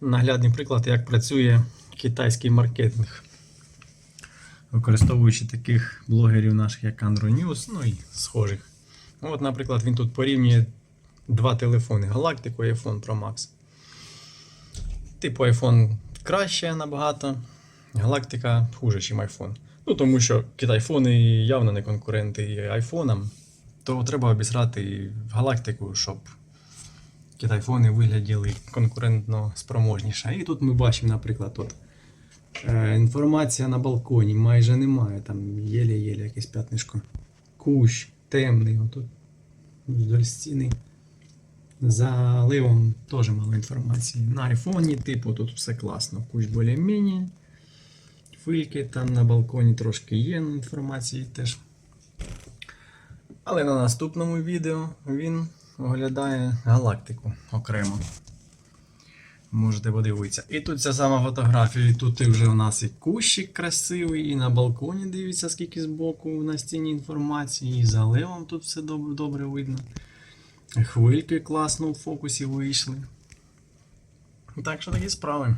наглядний приклад, як працює китайський маркетинг. Використовуючи таких блогерів наших, як Andro News, ну і схожих. Ну, От, наприклад, він тут порівнює два телефони: Galactic і iPhone Pro Max. Типу iPhone краще набагато, Галактика хуже, ніж iPhone. Ну, тому що китайфони явно не конкуренти айфонам, то треба обісрати галактику, щоб китайфони вигляділи конкурентно спроможніше. І тут ми бачимо, наприклад, от, е, інформація на балконі майже немає, там єле-єле якесь п'ятнишко. Кущ темний, отут вдоль стіни. За ливом теж мало інформації. На айфоні, типу, тут все класно. Кущ більш-менш. Фильки там на балконі трошки є інформації теж. Але на наступному відео він оглядає галактику окремо. Можете подивитися. І тут ця сама фотографія. І тут вже у нас і кущик красивий, і на балконі дивіться, скільки збоку на стіні інформації, і за ливом тут все добре, видно. Хвильки класно в фокусі вийшли. Так що такі справи.